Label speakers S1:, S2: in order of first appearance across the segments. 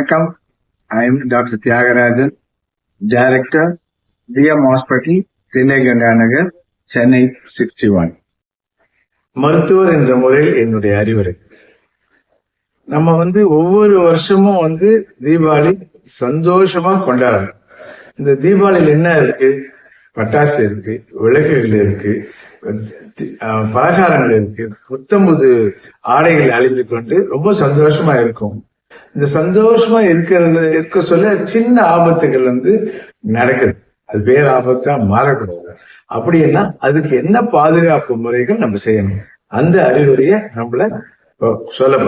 S1: வணக்கம். I am doctor Thiyagarajan director TM hospital Thillaiganga Nagar Chennai sixty one மருத்துவர் என்ற முறையில் என்னுடைய அறிவுரை. நம்ம வந்து ஒவ்வொரு வருஷமும் வந்து தீபாவளி சந்தோஷமா கொண்டாடணும் இந்த தீபாவளியில் என்ன இருக்கு? பட்டாசு இருக்கு விளக்குகள் இருக்கு பலகாரங்கள் இருக்கு. புத்தம்புது ஆடைகள் அழிந்து கொண்டு ரொம்ப சந்தோஷமா இருக்கும். இந்த சந்தோஷமா இருக்கிறது இருக்க சொல்ல சின்ன ஆபத்துகள் வந்து நடக்குது. அது பேர் ஆபத்தா மாறக்கூடாது. அப்படின்னா அதுக்கு என்ன பாதுகாப்பு முறைகள் நம்ம செய்யணும்? அந்த அறிவுரையை நம்மள சொல்ல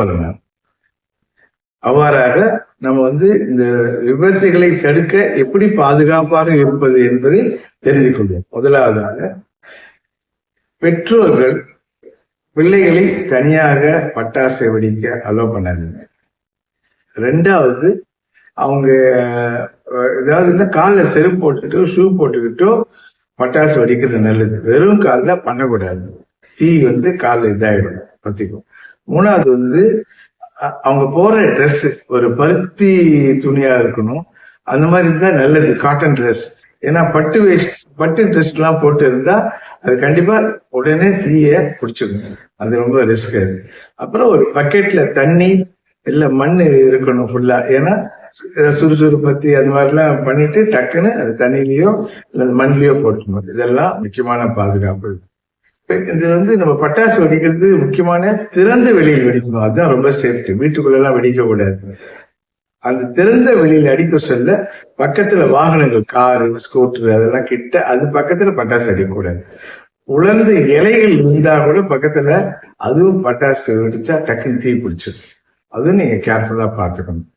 S1: அவ்வாறாக நம்ம வந்து இந்த விபத்துகளை தடுக்க எப்படி பாதுகாப்பாக இருப்பது என்பதை தெரிந்து கொள்வோம். முதலாவதாக பெற்றோர்கள் பிள்ளைகளை தனியாக பட்டாசை வெடிக்க அலோ பண்ணாதீங்க. ரெண்டாவது அவங்க ஏதாவது காலில் செருப்பு போட்டுக்கிட்டோ ஷூ போட்டுக்கிட்டோ பட்டாசு வெடிக்கிறது நல்லது. வெறும் காலில் பண்ணக்கூடாது. தீ வந்து காலில் இதாகிடும் பத்திக்கும் மூணாவது வந்து அவங்க போற ட்ரெஸ் ஒரு பருத்தி துணியா இருக்கணும். அந்த மாதிரி இருந்தா நல்லது. காட்டன் ட்ரெஸ் ஏன்னா பட்டு வேஸ்ட் பட்டு ட்ரெஸ் எல்லாம் போட்டு இருந்தா அது கண்டிப்பா உடனே தீய பிடிச்சிடும். அது ரொம்ப ரிஸ்க் அது. அப்புறம் ஒரு பக்கெட்ல தண்ணி இல்ல மண் இருக்கணும் ஃபுல்லா ஏன்னா சுறுசுறுப்பத்தி அது மாதிரிலாம் பண்ணிட்டு டக்குன்னு அது தண்ணியிலயோ இல்ல மண்ணிலயோ போட்டுக்கணும். இதெல்லாம் முக்கியமான பாதுகாப்பு. இது வந்து நம்ம பட்டாசு வெடிக்கிறது முக்கியமான திறந்த வெளியில் வெடிக்கணும். அதுதான் ரொம்ப சேஃப்டி வீட்டுக்குள்ள எல்லாம் வெடிக்க கூடாது. அந்த திறந்த வெளியில் அடிக்க சொல்ல பக்கத்துல வாகனங்கள் காரு ஸ்கூட்டர் அதெல்லாம் கிட்ட அது பக்கத்துல பட்டாசு அடிக்கக்கூடாது உலர்ந்த இலைகள் இருந்தா கூட பக்கத்துல அதுவும் பட்டாசு வெடிச்சா டக்குன்னு தீ பிடிச்சிடும் அதுவும் நீங்க கேர்ஃபுல்லா பார்த்துக்கணும்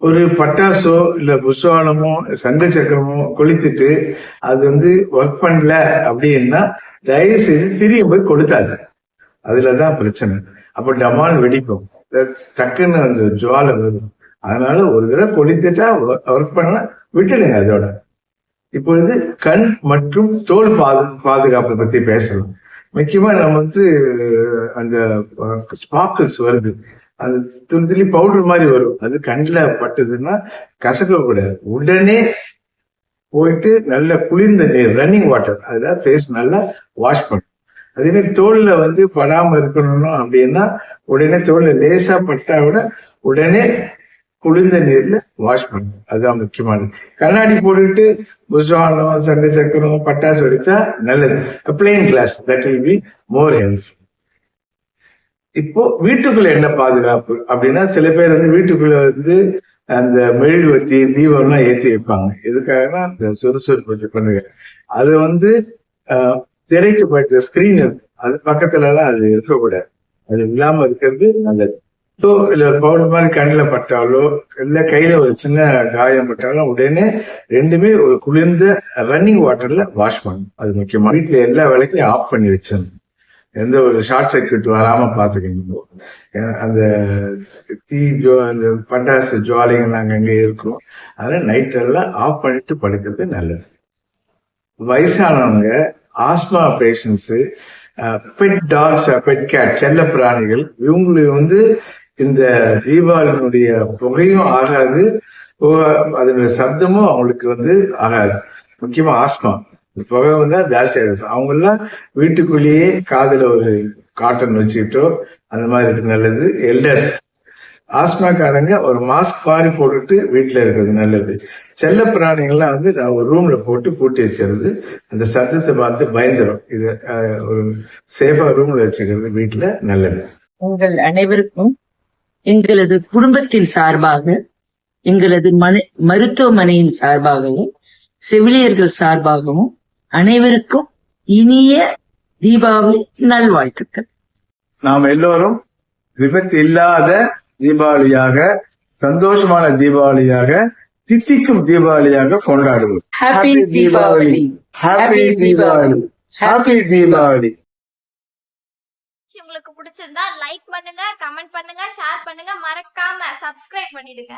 S1: ஒரு பட்டாசோ இல்ல புஷ்வானமோ சங்க சக்கரமோ கொளுத்துட்டு அது வந்து ஒர்க் பண்ணல அப்படின்னா தயவு செய்து திரும்பி போய் கொளுத்தாது. அதுலதான் பிரச்சனை. அப்ப டமால் வெடிக்கும். டக்குன்னு அந்த ஜுவாலை வரும் அதனால ஒரு தடவை கொளுத்துட்டா ஒர்க் பண்ணா விட்டுடுங்க அதோட. இப்பொழுது கண் மற்றும் தோல் பாது பாதுகாப்பை பத்தி பேசலாம். முக்கியமா நம்ம வந்து அந்த uh, ஸ்பார்க்கிள்ஸ் வருது. அது துளி துளி பவுடர் மாதிரி வரும். அது கண்ணில் பட்டதுன்னா கசக்க கூடாது. உடனே போயிட்டு நல்ல குளிர்ந்த நீர் ரன்னிங் வாட்டர் அதுல ஃபேஸ் நல்லா வாஷ் பண்ணும் அதே மாதிரி தோல்ல வந்து படாம இருக்கணும் அப்படின்னா உடனே தோல்ல லேசா பட்டா விட உடனே குளிர்ந்த நீர்ல வாஷ் பண்ணணும். அதுதான் முக்கியமானது. கண்ணாடி போட்டுட்டு புஸ்வானம் சங்க சக்கரம் பட்டாசு வெடிச்சா நல்லது. Plain glass that will be more help இப்போ வீட்டுக்குள்ள என்ன பாதுகாப்பு? அப்படின்னா சில பேர் வந்து வீட்டுக்குள்ள வந்து அந்த மெழுகுவர்த்தி தீபம்லாம் ஏத்தி வைப்பாங்க. எதுக்காகனா அந்த சுறுசுறுப்பு பண்ணுங்க. அது வந்து ஆஹ், திரைக்கு பட்ச ஸ்கிரீன் அது பக்கத்துல எல்லாம் அது இருக்கக்கூடாது. அது இல்லாம இருக்கிறது நல்லது. ஸோ இல்ல பவுடர் மாதிரி கண்ணில் பட்டாலோ இல்லை கையில ஒரு சின்ன காயம் பட்டாலும் உடனே ரெண்டுமே ஒரு குளிர்ந்த ரன்னிங் வாட்டர்ல வாஷ் பண்ணணும். அது முக்கியமாக வீட்டில் எல்லா விலைக்கும் ஆஃப் பண்ணி வச்சிடணும். எந்த ஒரு ஷார்ட் சர்க்கியூட் வராம பாத்துக்கணும் அந்த தீ ஜோ அந்த பட்டாசு ஜுவாலைகள் அங்கங்கே இருக்கும். அதனால நைட் எல்லாம் ஆஃப் பண்ணிட்டு படுக்கிறது நல்லது. வயசானவங்க asthma patients pet dogs pet cat செல்ல பிராணிகள் இவங்களுக்கு வந்து இந்த தீபாவளியினுடைய புகையும் ஆகாது. அதனுடைய சப்தமும் அவங்களுக்கு வந்து ஆகாது. முக்கியமா ஆஸ்மா புகை வந்தா ஜாஸ்தி ஆகுது அவங்க எல்லாம் வீட்டுக்குள்ளேயே காதுல ஒரு காட்டன் வச்சுக்கிட்டோ அந்த மாதிரி இருக்கு நல்லது. எல்டர்ஸ் ஆஸ்மாக்காரங்க ஒரு மாஸ்க் மாதிரி போட்டுட்டு வீட்டுல இருக்கிறது நல்லது. செல்ல பிராணிகள்லாம் வந்து நான் ஒரு ரூம்ல போட்டு பூட்டி வச்சிருது. அந்த சத்தத்தை பார்த்து பயந்துரும். இது ஒரு சேஃபா ரூம்ல வச்சுக்கிறது வீட்டுல நல்லது.
S2: உங்கள் அனைவருக்கும் எங்களது குடும்பத்தின் சார்பாக எங்களது மன மருத்துவமனையின் சார்பாகவும் செவிலியர்கள் சார்பாகவும் அனைவருக்கும் இனிய தீபாவளி நல்வாழ்த்துக்கள்.
S1: நாம் எல்லோரும் விபத்து இல்லாத தீபாவளியாக சந்தோஷமான தீபாவளியாக தித்திக்கும் தீபாவளியாக கொண்டாடுவோம்.
S2: Happy Deepavali
S1: happy Deepavali happy Deepavali
S3: உங்களுக்கு பிடிச்சிருந்தா லைக் பண்ணுங்க கமெண்ட் பண்ணுங்க ஷேர் பண்ணுங்க. மறக்காம சப்ஸ்கிரைப் பண்ணிடுங்க.